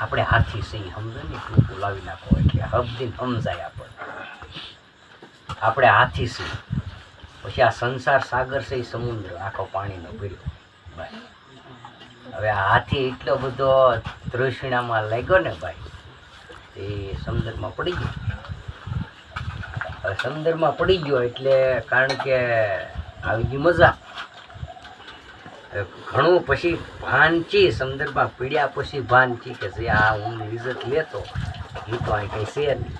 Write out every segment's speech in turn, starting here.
આપણે હાથી સિંહ સમજો ને, એટલું બોલાવી નાખો એટલે હબદીન સમજાય આપણને. આપણે હાથી સિંહ પછી આ સંસાર સાગર છે સમુદ્ર, આખો પાણીનો પીળો ભાઈ હવે આ હાથી એટલો બધો તૃષ્ણામાં લાગ્યો ને ભાઈ એ સમુદ્રમાં પડી ગયો. સમુદ્રમાં પડી ગયો એટલે કારણ કે આવી ગઈ મજા. ઘણું પછી ભાનચી સંદર્ભમાં પીડ્યા પછી ભાનચી કે જે આ હું ઇજ્જત લેતો એ તો અહીં કંઈ છે નહીં.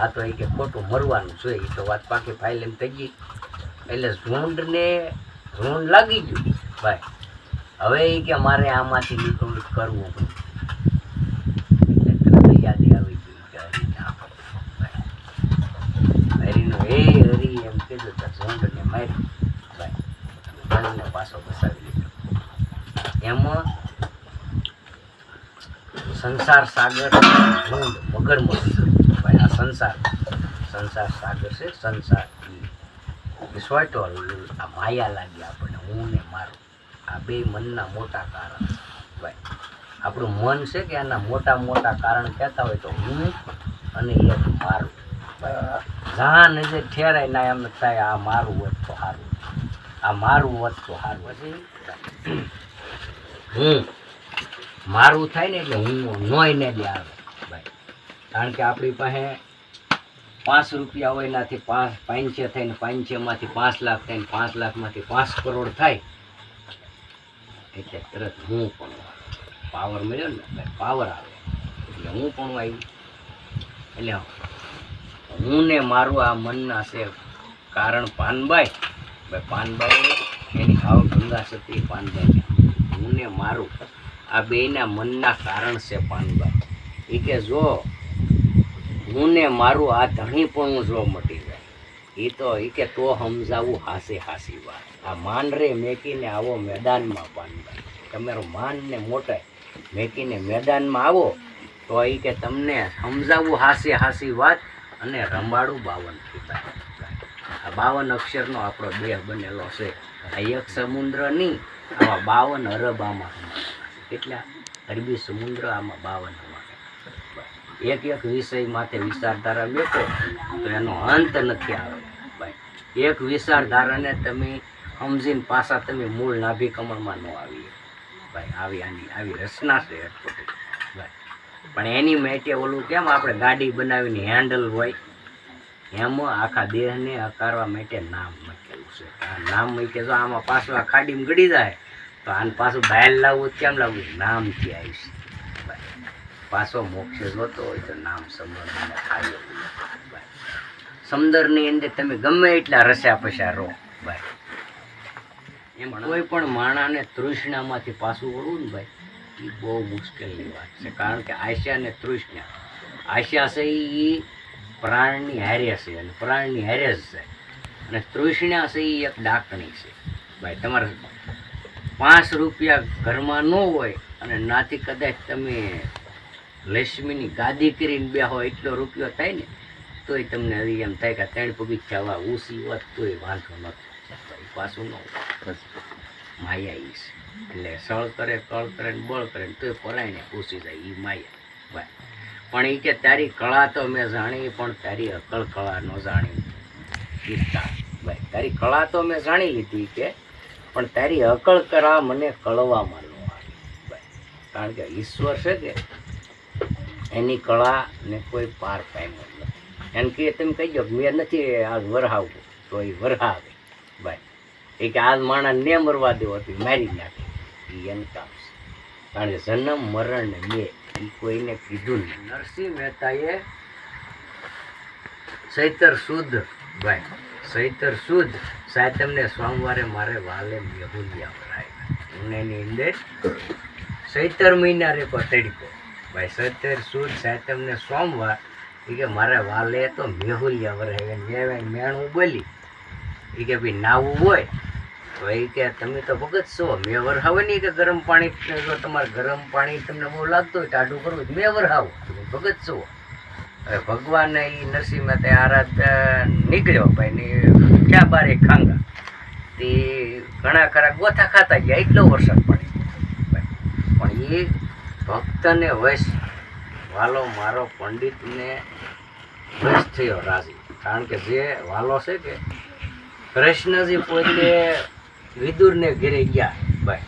આ તો એ કે ખોટું મરવાનું છે એ તો વાત પાકી ફાઇલ એમ થઈ ગઈ. એટલે ઝૂંડને, ઝૂંડ લાગી ગયું. ભાઈ, હવે એ કે મારે આમાંથી નીકળવું કરવું યાદી આવી ગયું હરીને એ હરી એમ કીધું ઝુંડને ભાઈ ગળને પાછો બસાવી લીધો એમાં સંસાર સાગર ઝુંડ મળી ભાઈ આ સંસાર સંસાર સાગર છે સંસાર સોટો આ માયા લાગી આપણને હું ને મારું. આ બે મનના મોટા કારણ. ભાઈ આપણું મન છે કે એના મોટા મોટા કારણ કહેતા હોય તો હું અને એક મારું. જ્યાં નજર ઠેરાય ના એમ થાય આ મારું હોય તો સારું. આ મારું વધતું સારું પછી હું મારું થાય ને એટલે હું નોય ને દે આવે. ભાઈ કારણ કે આપણી પાસે પાંચ રૂપિયા હોય એનાથી પાંચ પાંચે થઈને પાંચેમાંથી પાંચ લાખ થઈને પાંચ લાખમાંથી પાંચ કરોડ થાય. એટલે તરત હું પણ પાવર મળ્યો ને ભાઈ પાવર આવે. એટલે હું પણ આવ્યું એટલે હું ને મારું આ મનના છે કારણ પાનબાઈ ભાઈ, પાનભાઈ, એની ખાવ ગંગા સતી પાનબાઈ હું ને મારું આ બેયના મનના કારણ છે પાનબાઈ એ કે જો, હું ને મારું આ ધણી પણ જો મટી જાય. એ તો એ કે તો સમજાવું હાસી હાસી વાત. આ માન રે મેકીને આવો મેદાનમાં પાનભાઈ. તમારું માન ને મોટાઈ મેકીને મેદાનમાં આવો, તો એ કે તમને સમજાવું હાસી હાસી વાત અને રંબાડું બાવન કીધા આ બાવન અક્ષરનો આપણો દેહ બનેલો છે. આ એક સમુદ્ર નહીં બાવન અરબ આમાં કેટલા? અરબી સમુદ્ર આમાં બાવન એક એક વિષય માટે વિચારધારા મેકો તો એનો અંત નથી આવે. એક વિચારધારાને તમે સમજીને પાછા તમે મૂળ નાભી કમળમાં ન આવીએ. ભાઈ, આવી આની, આવી રચના છે પણ એની માટે ઓલું કેમ આપણે ગાડી બનાવીને હેન્ડલ હોય? એમાં આખા દેહને હકારવા માટે નામ મૂકેલું છે. આ નામ મૂકે જો આમાં પાછું આ ખાડીમાં ગળી જાય. તો આને પાછું બહાર લાવવું કેમ લાવવું? નામથી આવીશ પાછો મોક્ષ જોતો હોય તો નામ સમંદર થાય ભાઈ સમંદરની અંદર તમે ગમે એટલા રસ્યા પસ્યા રહો. ભાઈ એમ કોઈ પણ માણાને તૃષ્ણામાંથી પાછું વળવું ને ભાઈ એ બહુ મુશ્કેલની વાત છે. કારણ કે આશા ને તૃષ્ણા. આશા છે એ પ્રાણની હારે છે અને પ્રાણની હારે જ છે. અને તૃષ્ણા છે એ એક ડાકણી છે. ભાઈ, તમારે પાંચ રૂપિયા ઘરમાં ન હોય અને નાથી કદાચ તમે લક્ષ્મીની ગાદી કરીને બેહો, એટલો રૂપિયો થાય ને, તોય તમને હવે એમ થાય કે ત્રણ પગી હવા ઊંચી હોત તોય વાંધો નથી પાછું ન હોય. માયા ઈ છે. એટલે સળ કરે કળ કરે ને બળ કરે ને તોય પરાયને પૂછી જાય એ માયા. ભાઈ પણ એ કે તારી કળા તો મેં જાણી, પણ તારી અકળ કળા ન જાણી. ગીતા ભાઈ, તારી કળા તો મેં જાણી લીધી કે, પણ તારી અકળ કળા મને કળવામાં ન આવી કારણ કે ઈશ્વર છે કે, એની કળા ને કોઈ પાર પામ્યો નથી એમ કે, તમે કહી દો મેં નથી આજ વરહાવવું તો એ વરહાવે, ભાઈ. એ કે આજ માણસ ને મરવા દેવો તો મારી નાખે. એ એમ કામ કારણ જન્મ મરણ બે એ કોઈને કીધું નહીં નરસિંહ મહેતાએ ચૈતર શુદ્ધ ભાઈ, ચૈતર શુદ્ધ તમને સોમવારે મારે વાલે મેહુલિયા ભરાય હું એની અંદર ચૈતર મહિના રે તડકો ભાઈ સત્તર સુદ તમને સોમવાર એ કે મારે વાલે તો મેહુલિયા વરાય. મેં મેણું બોલી. એ કે ભાઈ નાવું હોય તો એ કે તમે તો ભગત છો મેં વરહાવે નહીં કે ગરમ પાણી જો તમારે ગરમ પાણી તમને બહુ લાગતું હોય ટાઢું કરવું તો મેં વરહાવો. તમે ભગત છો હવે ભગવાન એ નરસિંહ મહેતા આરાધ નીકળ્યો ભાઈ, ને ક્યાં બારે ખાંગા? તે ઘણા ખરા ગોથા ખાતા ગયા, એટલો વરસાદ પડે. પણ એ ભક્તને વશ, વાલો મારો પંડિતને વશ થયો રાજી. કારણ કે જે વાલો છે કે કૃષ્ણજી પોતે વિદુરને ઘેરે ગયા. ભાઈ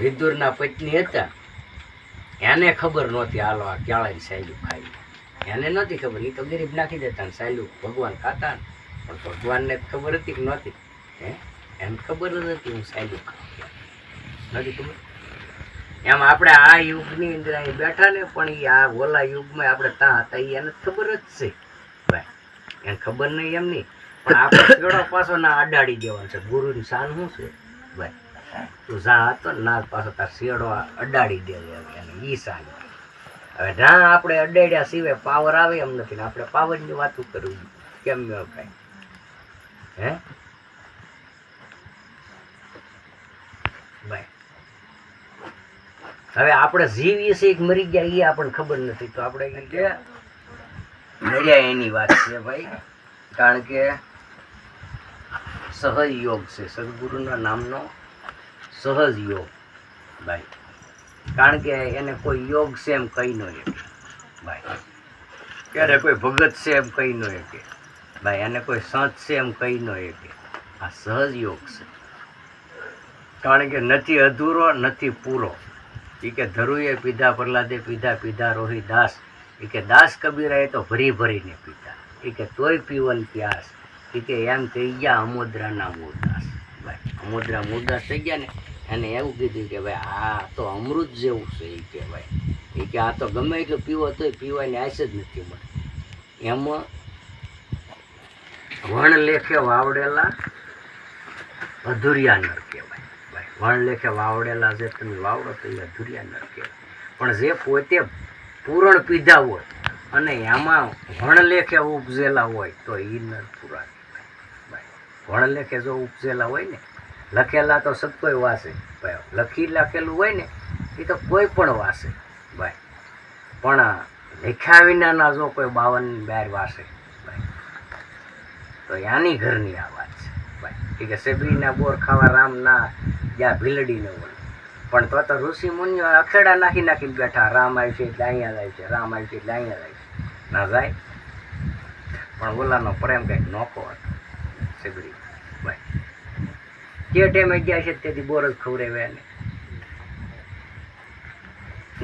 વિદુરના પત્ની હતા. એને ખબર નહોતી હાલો આ ક્યાળાની સાયલું ખાઈ એને નહોતી ખબર. એ તો ગરીબ નાખી દેતા ને સાયલું ભગવાન ખાતા ને. પણ ભગવાનને ખબર હતી કે નહોતી. હે? એમ ખબર જ હતી હું સાયલું ખાઉં નથી ખબર? એમ આપણે આ યુગની અંદર અહીં બેઠા ને પણ એ આ ઓલા યુગમાં આપણે ત્યાં હતા એને ખબર જ છે. ભાઈ એને ખબર નહીં એમ નહીં પણ આપણે પાછો ના અડાડી દેવાનો છે. ગુરુની શાન શું છે? ભાઈ, તું જા હતો નાગ પાછો તાર શેડો અડાડી દે એને, ઈ શાન. હવે ના આપણે અડાડ્યા સિવાય પાવર આવે એમ નથી ને આપણે પાવરની વાતો કરવી કેમ ન કાંઈ હે? ભાઈ, હવે આપણે જીવીએ છીએ મરી ગયા એ આપણને ખબર નથી. તો આપણે મર્યા એની વાત છે ભાઈ. કારણ કે સહજ યોગ છે. સદગુરુના નામનો સહજ યોગ ભાઈ કારણ કે એને કોઈ યોગ છે એમ કહી ન શકે. ભાઈ ક્યારે કોઈ ભગત છે એમ કહી ન શકે. ભાઈ એને કોઈ સંત છે એમ કહી ન શકે. આ સહજ યોગ છે. કારણ કે નથી અધૂરો, નથી પૂરો. એ કે ધરુએ પીધા, પ્રહલાદે પીધા પીધા રોહી દાસ. એ કે દાસ કબીરાએ તો ભરી ભરીને પીતા એ કે તોય પીવન પ્યાસ. કે એમ થઈ ગયા અમોદરાના મૂળદાસ ભાઈ અમોદરા મૂળદાસ થઈ ગયા ને, એને એવું કીધું કે ભાઈ, આ તો અમૃત જેવું છે એ કે એ કે, આ તો ગમે એટલું પીવો તોય પીવાની આશ જ નથી મળે એમાં વણ લેખે વાવડેલા અધુરિયા નર કહેવાય. ભાઈ વણ લેખે વાવડેલા જે તમે વાવડો તો એ અધુરિયા નર કહેવાય. પણ જે પોતે પૂરણ પીધા હોય અને એમાં વણ લેખે ઉપજેલા હોય તો એ નર પૂરા ભાઈ જો ઉપજેલા હોય ને, લખેલા તો સત્કોય વાસે ભાઈ લખી લખેલું હોય ને, એ તો કોઈ પણ વાસે, ભાઈ. પણ લખ્યા વિનાના જો કોઈ બાવન બાર વાસે, ભાઈ. તો યાની ઘરની આ વાત છે, ભાઈ. કે સેબરીના બોર ખાવા રામ ના જ્યાં ભીલડી ન હોય. પણ તો તો ઋષિ મુનિઓ અખેડા નાખી નાખીને બેઠા, રામ આવી છે એટલે અહીંયા જાય છે, રામ આવી છે એટલે અહીંયા જાય છે. ના જાય? પણ ઓલાનો પ્રેમ કંઈક નોખો હતો ભાઈ જે ટાઈમે ગયા છે તેથી બોર જ ખવડાવ્યા એને.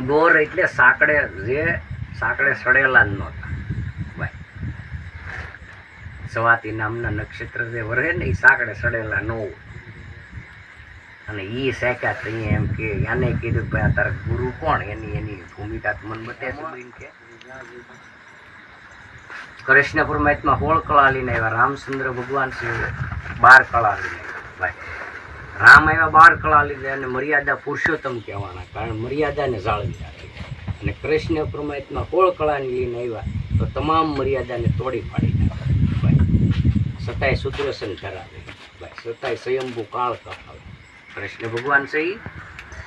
બોર એટલે સાંકડે જે સાંકડે સડેલા જ નહોતા. ભાઈ, સવાતી નામના નક્ષત્ર જે વરે ને એ સાંકડે સડેલા ન અને એ શેખ્યા તો એમ કે એને કીધું કે ભાઈ તારા ગુરુ કોણ? એની એની ભૂમિકા મન બતાવે છે કૃષ્ણ પરમાત્મા હોળ કળા લઈને આવ્યા, રામચંદ્ર ભગવાન છે બાર કળા લઈને ભાઈ રામ આવ્યા બાર કળા લીધે અને મર્યાદા પુરુષોત્તમ કહેવાના, કારણ મર્યાદાને જાળવી રાખી અને કૃષ્ણ પરમાત્મા કોળ કળાની લઈને આવ્યા, તો તમામ મર્યાદાને તોડી પાડી નાખે. સુદર્શન ધરાવે. ભાઈ, સતાય સ્વયંભૂ કાળ કરાવે કૃષ્ણ ભગવાન સહી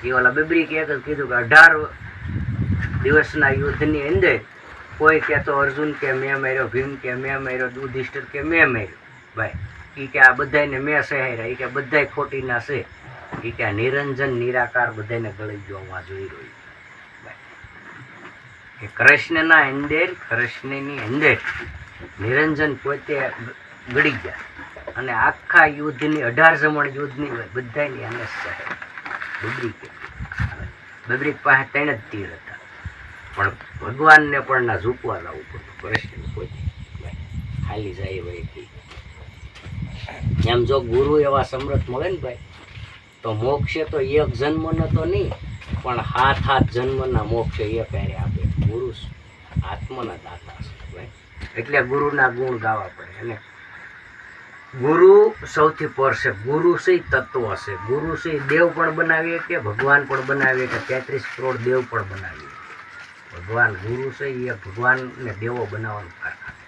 એ ઓલા બબરી કે જ કીધું કે અઢાર દિવસના યુદ્ધની અંદર કોઈ કહેતો અર્જુન કે મેં માર્યો, ભીમ કે મેં માર્યો, દુધિષ્ઠર કે મેં માર્યો. ભાઈ કે આ બધાને મેં સહાર્યા એ કે બધાય ખોટીના છે. એ કે નિરંજન, નિરાકાર બધાને ગળી જોવા જોઈ રહ્યું કે કૃષ્ણના અંદર, કૃષ્ણની અંદર નિરંજન પોતે ગળી ગયા. અને આખા યુદ્ધની અઢાર જમણ યુદ્ધની બધાની એને સહાય બબરી બબરી પાસે ત્રણ જ તીર હતા. પણ ભગવાનને પણ ના ઝૂકવા લાવવું પડતું કૃષ્ણ પોતે. ખાલી જાય ભાઈ એમ જો ગુરુ એવા સમર્થ મળે ને ભાઈ, તો મોક્ષે તો એક જન્મનો તો નહીં, પણ હાથ હાથ જન્મના મોક્ષ એક હારે આપે. ગુરુ આત્માના દાતા છે, ભાઈ. એટલે ગુરુના ગુણ ગાવા પડે. અને ગુરુ સૌથી પર છે. ગુરુ છે તત્વ છે. ગુરુ છે દેવ પણ બનાવીએ કે ભગવાન પણ બનાવીએ કે તેત્રીસ કરોડ દેવ પણ બનાવીએ. ભગવાન ગુરુ છે એ ભગવાનને દેવો બનાવવાનું કારણ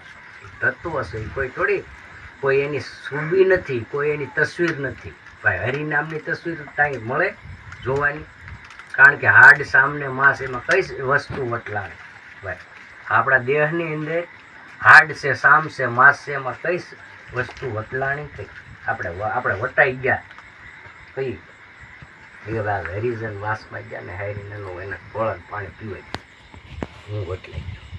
તત્વ છે એ કોઈ થોડી કોઈ એની સુબી નથી, કોઈ એની તસવીર નથી. ભાઈ હરિનામની તસવીર કાંઈ મળે જોવાની. કારણ કે હાડ સામને માંસ એમાં કઈ વસ્તુ વટલાવે? ભાઈ, આપણા દેહની અંદર હાડ છે, સામ છે, માંસ છે, એમાં કઈ વસ્તુ વટલાણી કઈ આપણે આપણે વટાઈ ગયા. કઈ? હરિજન વાસમાં ગયા ને હારીને એનું એને ગોળન પાણી પીવાય. હું વટલાઈ ગયો.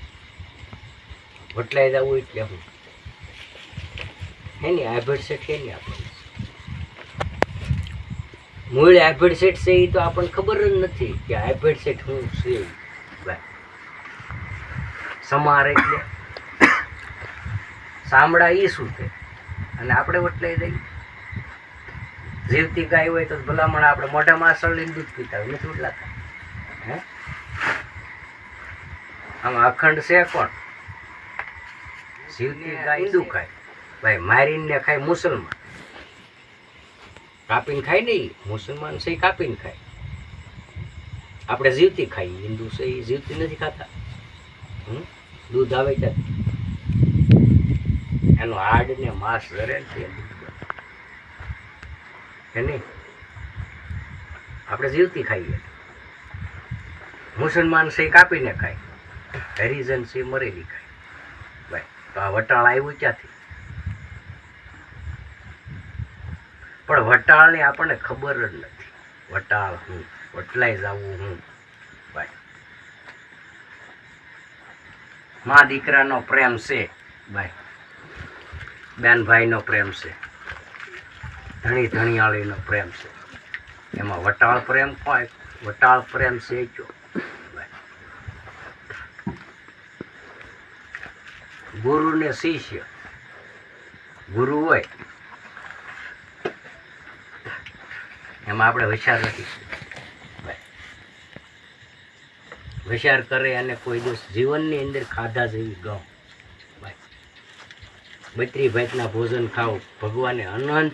વટલાઈ જવું એટલે હું એની હાઇબ્રિડ સેટ ને આપણે મૂળ હાઇબ્રિડ સેટ છે એ તો આપણને ખબર જ નથી કે હાઇબ્રિડ સેટ શું છે. સમાર એટલે સાંભળા એ શું છે? અને આપણે વટલાઈ દઈએ જીવતી ગાય હોય તો ભલામણ આપણે મોઢામાં લઈને દૂધ પીતા હોય, નથી ઉડલાતા હે? આમાં અખંડ છે કોણ? જીવતી ગાય હિન્દુ ખાય ભાઈ, મારીને ખાય મુસલમાન. કાપીને ખાય નહીં, મુસલમાન છે કાપીને ખાય. આપણે જીવતી ખાઈએ, હિન્દુ છે એ જીવતી નથી ખાતા? દૂધ આવે ત્યાં એનું હાડ ને માંસ ધરે ને આપણે જીવતી ખાઈએ. મુસલમાન છે કાપીને ખાય. હરિજન છે મરેલી ખાય. ભાઈ, તો આ વટાળ આવ્યું ક્યાંથી? પણ વટાળની આપણને ખબર જ નથી. વટાળ હું વટલાઈ જવું હું. ભાઈ. મા દીકરાનો પ્રેમ છે. ભાઈ. બેન ભાઈનો પ્રેમ છે. ધણી ધણીયાળીનો પ્રેમ છે. એમાં વટાળ પ્રેમ હોય, વટાળ પ્રેમ છે જો ગુરુ ને શિષ્ય. ગુરુ હોય એમાં આપણે વિચાર ભાઈ. વિચાર કરે અને કોઈ દિવસ જીવનની અંદર ખાધા જેવી ભાઈ બત્રી ભાતના ભોજન ખાવ ભગવાને અનંત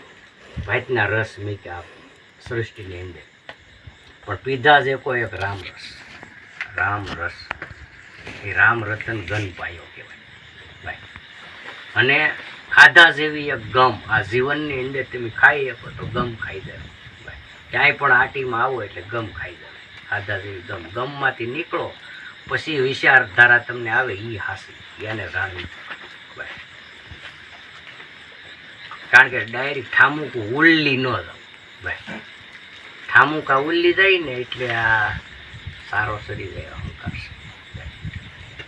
ભાતના રસ મૂક્યા સૃષ્ટિની અંદર. પણ પીધા જે કોઈ એક રામ રસ. રામ રસ. એ રામ રતન ગન પાયો કહેવાય. ભાઈ અને ખાધા જેવી એક ગમ. આ જીવનની અંદર તમે ખાઈ શકો તો ગમ ખાઈ જાય. ક્યાંય પણ આટીમાં આવો એટલે ગમ ખાઈ જાય. જેવી ગમ. ગમમાંથી નીકળો, પછી વિચારધારા તમને આવે એ હાસી એને જાણવી કારણ કે ડાયરેક્ટ ઠામુકું ઉલ્લી ન જાવ ભાઈ, ઠામુકા ઉલ્લી જાય ને એટલે આ સારો સડી જાય અહંકાર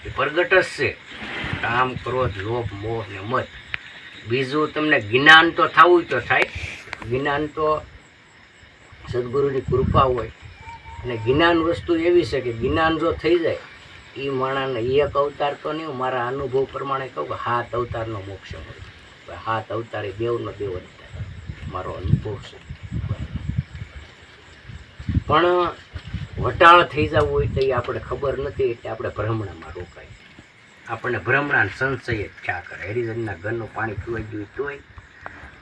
એ પ્રગટ છે. કામ ક્રોધ લોભ, મોહ ને મત. બીજું તમને જ્ઞાન તો થવું તો થાય. જ્ઞાન તો સદગુરુની કૃપા હોય. અને જ્ઞાન વસ્તુ એવી છે કે જ્ઞાન જો થઈ જાય એ માણસને એક અવતાર તો નહીં મારા અનુભવ પ્રમાણે કહું કે હાથ અવતારનો મોક્ષ ભાઈ હાથ અવતાર એ દેવનો દેવ અવતાર મારો અનુભવ છે. પણ વટાળ થઈ જવું હોય તો એ આપણે ખબર નથી એટલે આપણે ભ્રમણામાં રોકાય. આપણને ભ્રમણા સંશય જ ખ્યા કરે. હેરિઝનના ઘરનું પાણી પીવાઈ ગયું તોય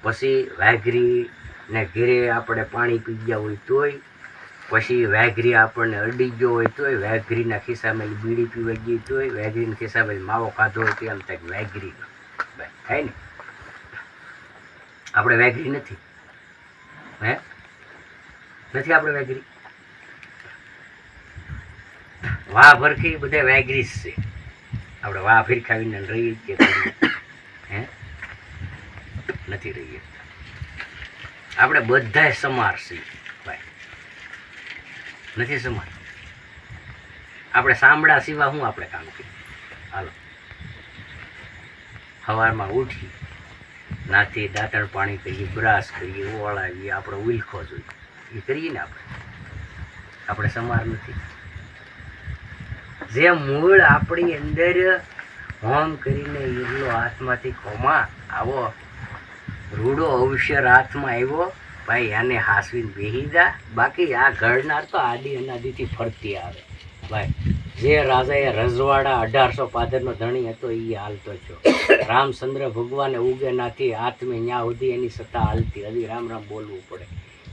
પછી વાઘરી ને ઘેરે આપણે પાણી પી ગયા હોય તોય, પછી વાઘરી આપણને અડી ગયો હોય તોય, વાઘરીના ખિસ્સામાં બીડી પીવાઈ ગઈ તોય, વાઘરીના ખિસ્સામાં માવો ખાધો હોય તો એમ થાય વાઘરી. થાય ને? આપણે વાઘરી નથી. હે? નથી આપણે વાઘરી? વાહ ભરખી, બધા વાઘરી જ છે. આપણે વાહ ફીર ખાવીને રહીએ કે હે? નથી રહીએ. આપણે બધાય સમાર છીએ ભાઈ. નથી સમાર. આપણે સાંભળા સિવાય શું આપણે કામ કરીએ? હાલો. સવારમાં ઉઠી, નાથી દાંતણ પાણી કરીએ, બ્રાશ કરીએ, ઓળાવીએ, આપણે ઉલખો જોઈએ. એ કરીએ ને આપણે? આપણે સમાર નથી. જે મૂળ આપણી અંદર હોમ કરીને એટલો હાથમાંથી કોમા આવો રૂડો અવશ્ય હાથમાં આવ્યો. ભાઈ, આને હાસવીને બેહી જા. બાકી આ ઘડનાર તો આદિ અનાદિથી ફરતી આવે. ભાઈ, જે રાજાએ રજવાડા અઢારસો પાદરનો ધણી હતો એ હાલતો છો રામચંદ્ર ભગવાને ઉગે નાથી હાથમે ન્યા સુધી એની સત્તા હાલતી. હજી રામ રામ બોલવું પડે.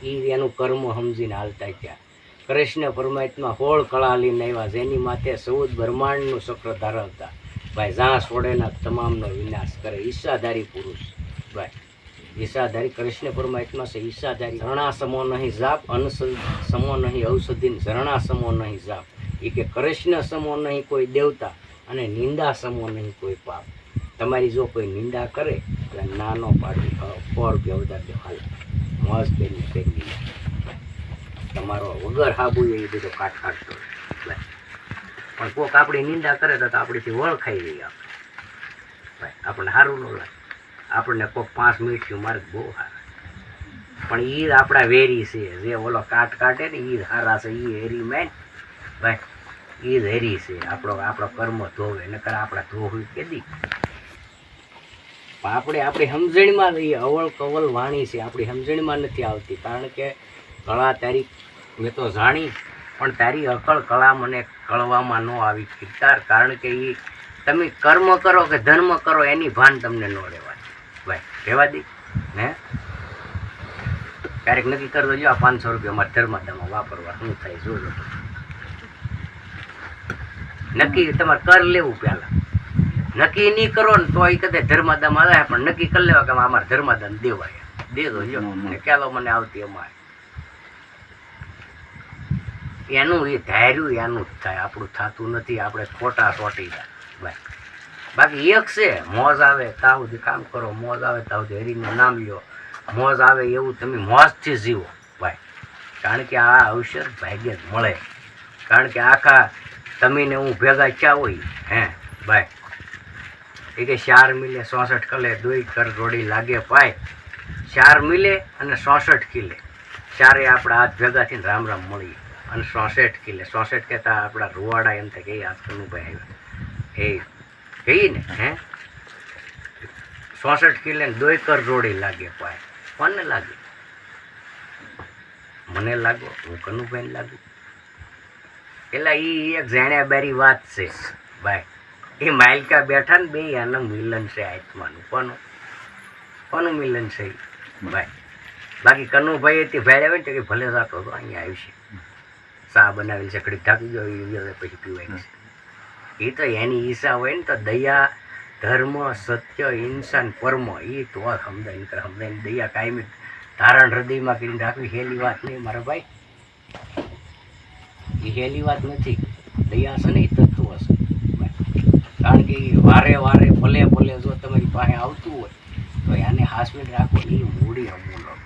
એ એનું કર્મ સમજીને હાલતા ગયા કૃષ્ણ પરમાત્મા હોળ કળા લઈને આવ્યા, જેની માથે ચૌદ બ્રહ્માંડનું ચક્ર ધરાવતા. ભાઈ જ્યાં છોડેના તમામનો વિનાશ કરે. ઈચ્છાધારી પુરુષ. ભાઈ ઈશાધારી કૃષ્ણ પરમાત્મા છે ઈશાધારી ઝરણા સમો નહીં જાપ અનસ સમો નહીં ઔષધિન ઝરણા સમો નહીં જાપ. એ કે કૃષ્ણ સમો નહીં કોઈ દેવતા અને નિંદા સમો નહીં કોઈ પાપ. તમારી જો કોઈ નિંદા કરે એટલે નાનો પાડી ફળ રૂપિયા વધારે હાલ, મોજ કરી કરી તમારો વગર હાબુ એ બધો કાટ કાઢતો પણ કોક આપણી નિંદા કરે તો આપણીથી વળખાઈ રહી આપણે ભાઈ આપણને સારું ન લાગે. આપણને કોઈ પાંચ મિનિટ મારે બહુ સારા પણ ઈ આપણા વેરી છે. જે ઓલો કાટ કાઢે ને ઈ હારા છે એ હેરી મેન ભાઈ એ જ હેરી છે. આપણો આપણો કર્મ ધોવે, નકર આપણા ધોવું કેદી આપણે, આપણી સમજણીમાં એ અવળ કવલ વાણી છે. આપણી સમજણીમાં નથી આવતી. કારણ કે કળા તારી, મેં તો જાણી, પણ તારી અકળ કળા મને કળવામાં ન આવી. કીર્તાર કારણ કે એ તમે કર્મ કરો કે ધર્મ કરો, એની ભાન તમને ન રહેવાય ભાઈ રહેવા દે. ને? ક્યારેક નક્કી કરતો જો આ પાંચસો રૂપિયા મારા ધર્માદામાં વાપરવા. શું થાય જોજો નક્કી તમારે કર લેવું પહેલા. નક્કી નહીં કરો ને તો એ કદાચ ધર્માદામાં આવે પણ નક્કી કરી લેવા કે અમારે ધર્માદામ દેવાય. દે દો જો ને. ક્યાલો મને આવતી અમારે. એનું એ ધાર્યું એનું જ થાય. આપણું થતું નથી આપણે ખોટા ચોટી જાય. ભાઈ બાકી એક છે, મોજ આવે ત્યાં સુધી કામ કરો, મોજ આવે ત્યાં સુધી નામ લ્યો. મોજ આવે એવું તમે મોજથી જીવો, ભાઈ. કારણ કે આ અવસર ભાગ્ય જ મળે. કારણ કે આખા તમે હું ભેગા ચા હોય, હે, ભાઈ. એ કે ચાર મિલે ચોસઠ કલે દોઈ કર રોડી લાગે પાય ચાર મિલે અને ચોસઠ કિલે. ચારે આપણા હાથ ભેગા થઈને રામ રામ મળીએ. અને ચોસઠ કિલે. ચોસઠ કહેતા આપણા રૂવાડા એમ થાય કે, એ ભાઈ આવ્યા. એ ને હે? ચોસઠ કિલે દોઈ કર રોડી લાગે પાય કોને લાગે? મને લાગો હું કનુભાઈને લાગુ. એટલે એ એક જાણ્યા બારી વાત છે, ભાઈ. એ માયલકા બેઠા ને બે એનું મિલન છે આત્માનું. કોનું? કોનું મિલન છે ભાઈ. બાકી કનુભાઈ તે ભેળ આવે ને કે ભલે જાતો તો અહીંયા આવશે. ચા બનાવી છે કડી થાકી ગયો પછી પીવાય છે. એ તો એની ઈચ્છા હોય ને તો દયા, ધર્મ, સત્ય, ઇન્સાન પરમ એ તો સમજાય. સમજાય દયા કાયમી ધારણ હૃદયમાં કરીને રાખવી, હેલી વાત નહીં મારા ભાઈ. એ હેલી વાત નથી. દયા છે ને એ તત્વ હશે કારણ કે વારે વારે ભલે ભલે જો તમારી પાસે આવતું હોય, તો એને હાસવીને રાખો એ મૂડી અમૂલક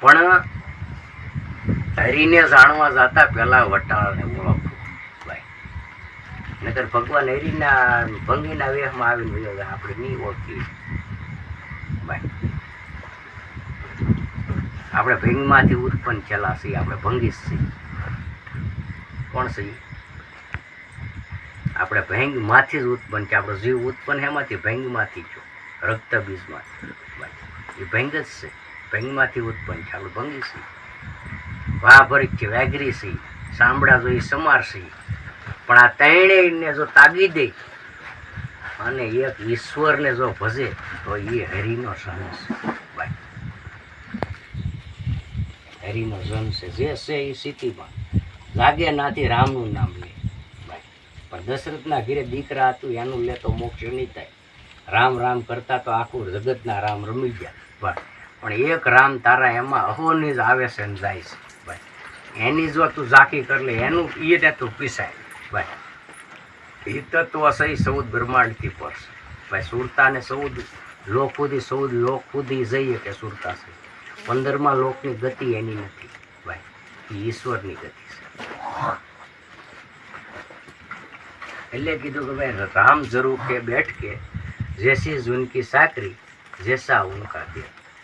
પણ હરીને જાણવા જતા પહેલા વટાળને ઓળખવું ભાઈ નકર ભગવાન હરીના ભંગીના વેહમાં આવીને જોઈએ આપણે નહીં ઓળખી આપણે ભંગમાંથી ઉત્પન્ન થયેલા છીએ, આપણે ભંગી છીએ. કોણ છીએ આપણે ભેંગમાંથી જ ઉત્પન્ન છે આપણો જીવ ઉત્પન્ન એમાંથી ભેંગમાંથી જો રક્ત બીજમાંથી. એ ભેંગ જ છે. ભેંગમાંથી ઉત્પન્ન છે આપણે ભંગી છીએ. વાહ ભરી છે વેગરી છે સાંભળા જોઈ સમાર છે પણ આ ત્રણેયને જો તાગી દે અને એક ઈશ્વરને જો ભજે, તો એ હરિનો સન છે. હરિનો જન છે. જે છે એ સ્થિતિમાં લાગે નાથી રામનું નામ લે. પણ દશરથના ઘીરે દીકરા હતું, એનું લે તો મોક્ષ નહીં થાય. રામ રામ કરતા તો આખું જગતના રામ રમી ગયા. પણ એક રામ તારા એમાં અહોની જ આવે છે ને જાય છે. એની જો તું ઝાંખી કરી લે, એનું એ તું પીસાય. ભાઈ, એ તત્વ સહી સૌદ બ્રહ્માંડથી પડશે ભાઈ, સુરતાને સૌદ, લોક સુધી સૌદ, લોક સુધી જઈએ કે સુરતા છે? પંદરમાં લોકની ગતિ એની નથી, ભાઈ, એ ઈશ્વરની ગતિ છે. એટલે કીધું કે ભાઈ, રામ જરૂર કે બેઠ કે, જેસી જુનકી સાકરી, જેસા ઉનકા દે.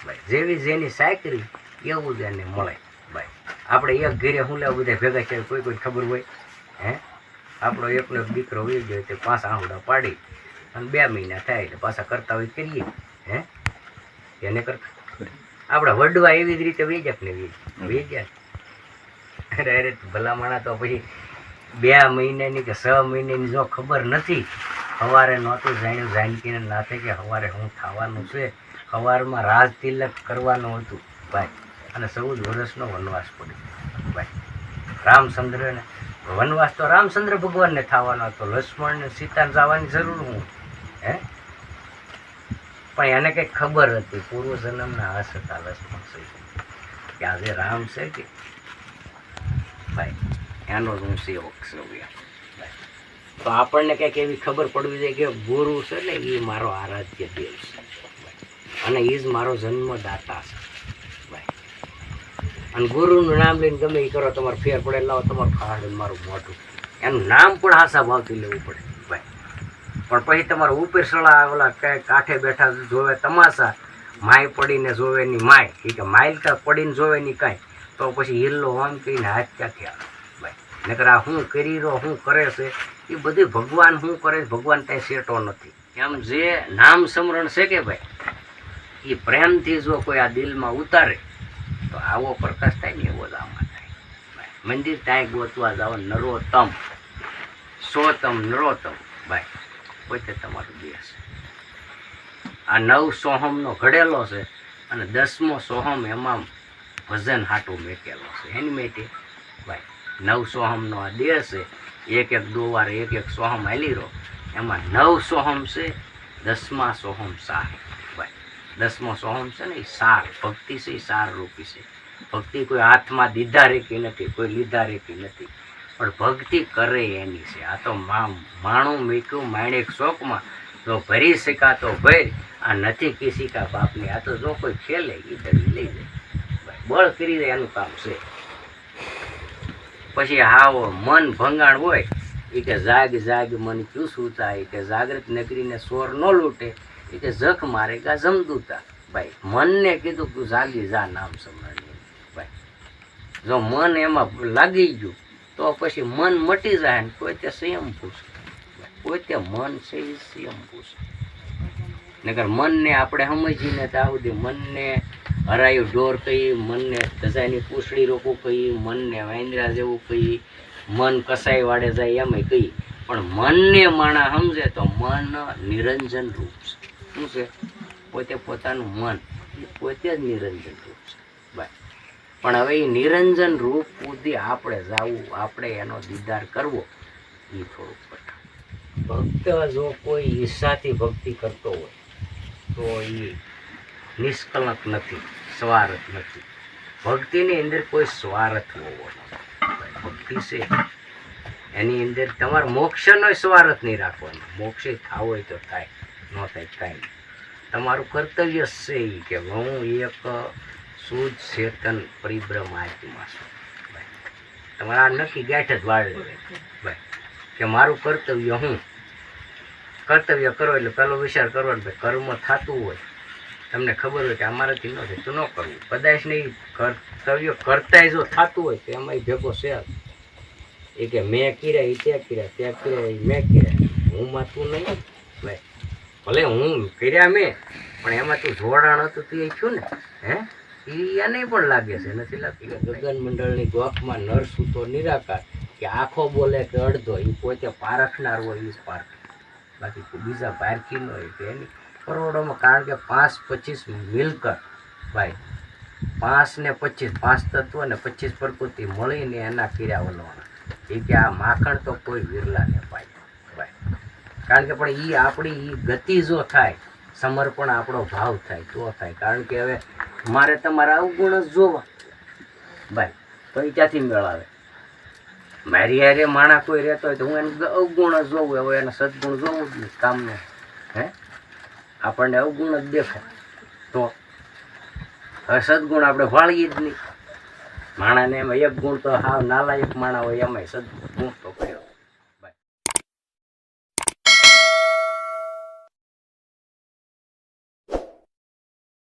ભાઈ, જેવી જેની સાકરી, એવું જ એને મળે, ભાઈ. આપણે એક ઘેરે હું લેવું બધા ભેગા છે કોઈ કોઈ ખબર હોય, હે? આપણો એકનો એક દીકરો હોય ગયો તે પાછા આંગળા પાડી અને બે મહિના થાય એટલે પાછા કરતા હોય કરીએ, હે? એને કરતા? આપણે વડવા એવી જ રીતે વેજક ને વેજ્યા અરે અરે ભલામણા તો પછી બે મહિનાની કે છ મહિનાની જો ખબર નથી, સવારે નહોતું જાણ્યું, જાનકીને નાથે કે સવારે શું થવાનું છે, સવારમાં રાજ તિલક કરવાનું હતું, ભાઈ. અને ચૌદ વર્ષનો વનવાસ પડ્યો, ભાઈ. રામચંદ્રને વનવાસ તો રામચંદ્ર ભગવાનને થવાનો હતો. લક્ષ્મણ ને સીતાને જવાની જરૂર હું? હે? પણ એને કંઈક ખબર હતી. પૂર્વ જન્મના હસ હતા લક્ષ્મણ સહિત. કે આજે રામ છે કે? ભાઈ, એનો જ હું સેવક છું તો આપણને કંઈક એવી ખબર પડવી જોઈએ કે ગુરુ છે ને એ મારો આરાધ્ય દેવ છે. અને એ જ મારો જન્મદાતા છે. અને ગુરુનું નામ લઈને ગમે એ કરો, તમારે ફેર પડે, લાવો તમારું ખાંડ મારું મોટું એનું નામ પણ હાસા ભાવથી લેવું પડે, ભાઈ. પણ પછી તમારે ઉપર સળા આવેલા કાંઈ કાંઠે બેઠા જોવે તમાશા, માય પડીને જોવે ની માય. એ કે માઇલકા પડીને જોવે ની કાંઈ. તો પછી હિલ્લો આમ કહીને હાથ ક્યાંથી આવે, ભાઈ? નકર આ શું કરી રહ્યો શું કરે છે એ બધું ભગવાન શું કરે છે, ભગવાન ત્યાં સેટો નથી. એમ જે નામ સ્મરણ છે કે ભાઈ એ પ્રેમથી જો કોઈ આ દિલમાં ઉતારે તો આવો પ્રકાશ થાય ને એવો જ થાય. મંદિર ત્યાં ગોતવા જાઓ નરોતમ સોતમ નરોતમ ભાઈ, પોતે તમારું દેશ. આ નવ સોહમનો ઘડેલો છે અને દસમો સોહમ એમાં ભજન હાટું મેકેલો છે. એની મેટે? ભાઈ, નવ સોહમનો આ દેહ છે. એક એક દો વાર એક એક સોહમ હાલી રહો એમાં નવ સોહમ છે, દસમા સોહમ ભાઈ દસમો સોહમ છે ને, એ સાર, ભક્તિ છે, એ સાર રૂપી છે. ભક્તિ કોઈ હાથમાં દીધા રેકી નથી, કોઈ લીધા રેકી નથી. પણ ભક્તિ કરે એની છે. આ તો માણું મીઠું માણેક શોકમાં જો ભરી શકાતો ભર, આ નથી કિસી કા બાપની. આ તો જો કોઈ ખેલે એ દડી લઈ જાય બળ કરી દે એનું કામ છે. પછી હાવ મન ભંગાણ હોય એ કે જાગ જાગ મન ક્યુ સૂતા એ કે જાગૃત નગરીને સોર ન લૂટે. એ કે જખ મારે કા જમદૂતા. ભાઈ, મનને કીધું તું જાગી જા નામ સમરણી ભાઈ, જો મન એમાં લાગી ગયું, તો પછી મન મટી જાય ને સંયમ પૂછ. કોઈ તે મન છે એ સંયમ પૂછે. નગર મનને આપણે સમજીને તો સુધી મનને હરાયું ઢોર કહી મનને ધજાની પૂછડી રોકવું કહી મનને વાંદરા જેવું કહી મન કસાઈ વાડે જાય એમ કહી પણ મનને માણા સમજે તો મન નિરંજન રૂપ છે. શું છે, પોતે પોતાનું મન પોતે જ નિરંજન રૂપ છે. બાય. પણ હવે એ નિરંજન રૂપ સુધી આપણે જવું, આપણે એનો દીદાર કરવો, એ થોડુંક કઠણ ભક્ત જો કોઈ ઈર્ષાથી ભક્તિ કરતો હોય, તો એ નિષ્કલંક નથી, સ્વાર્થ નથી. ભક્તિની અંદર કોઈ સ્વાર્થ હોવો ભક્તિ છે. એની અંદર તમારે મોક્ષનો સ્વાર્થ નહીં રાખવાનો. મોક્ષે થાવ હોય તો થાય. ન થાય. કાંઈ તમારું કર્તવ્ય છે એ કે હું એક શુદ્ધ ચેતન પરિભ્રમ આત્મા છું. તમારે આ નક્કી ગાંઠ જ વાળ ભાઈ કે મારું કર્તવ્ય હું? કર્તવ્ય કરો એટલે પહેલો વિચાર કરવાનો ભાઈ કર્મ થતું હોય. તમને ખબર હોય કે અમારાથી ન થાય તો ન કરવું. કદાચ નહીં, કર્તવ્ય કરતાંય જો થતું હોય તો એમાં ભેગો છે એ કે મેં કર્યા એ ત્યાં કર્યા ત્યાં કર્યા મેં કર્યા. હું માં તું નહીં ભલે હું કર્યા મેં, પણ એમાં તું જોડાણ હતું તું એ છું ને, હે? એ એને પણ લાગે છે, નથી લાગતું. ગગન મંડળની ગોખમાં નરસું તો નિરાકાર કે આખો બોલે કે અડધો એ પોતે પારખનાર હોય એ જ પારખે. બાકી બીજા પારખી ન હોય કે એની. કરોડોમાં કારણ કે પાંચ પચીસ મિલકત, ભાઈ, પાંચ ને પચીસ, પાંચ તત્વ ને પચીસ પ્રકૃતિ મળીને એના કર્યા વલવાના. એ કે આ માખણ તો કોઈ વિરલાને પાય કારણ કે પણ એ આપણી એ ગતિ જો થાય, સમર્પણ આપણો ભાવ થાય, તો થાય. કારણ કે હવે મારે તમારા અવગુણ જ જોવા. ભાઈ તો એ ક્યાંથી મેળાવે? મારી હારે માણા કોઈ રહેતો હોય તો હું એને અવગુણ જ જોઉં હવે એને સદગુણ જોવું જ નહીં કામનું. હે? આપણને અવગુણ જ દેખાય. તો હવે સદગુણ આપણે વાળીએ જ નહીં. માણાને એમાં એક ગુણ તો હાવ નાલાયક માણા હોય, એમાંય સદગુણ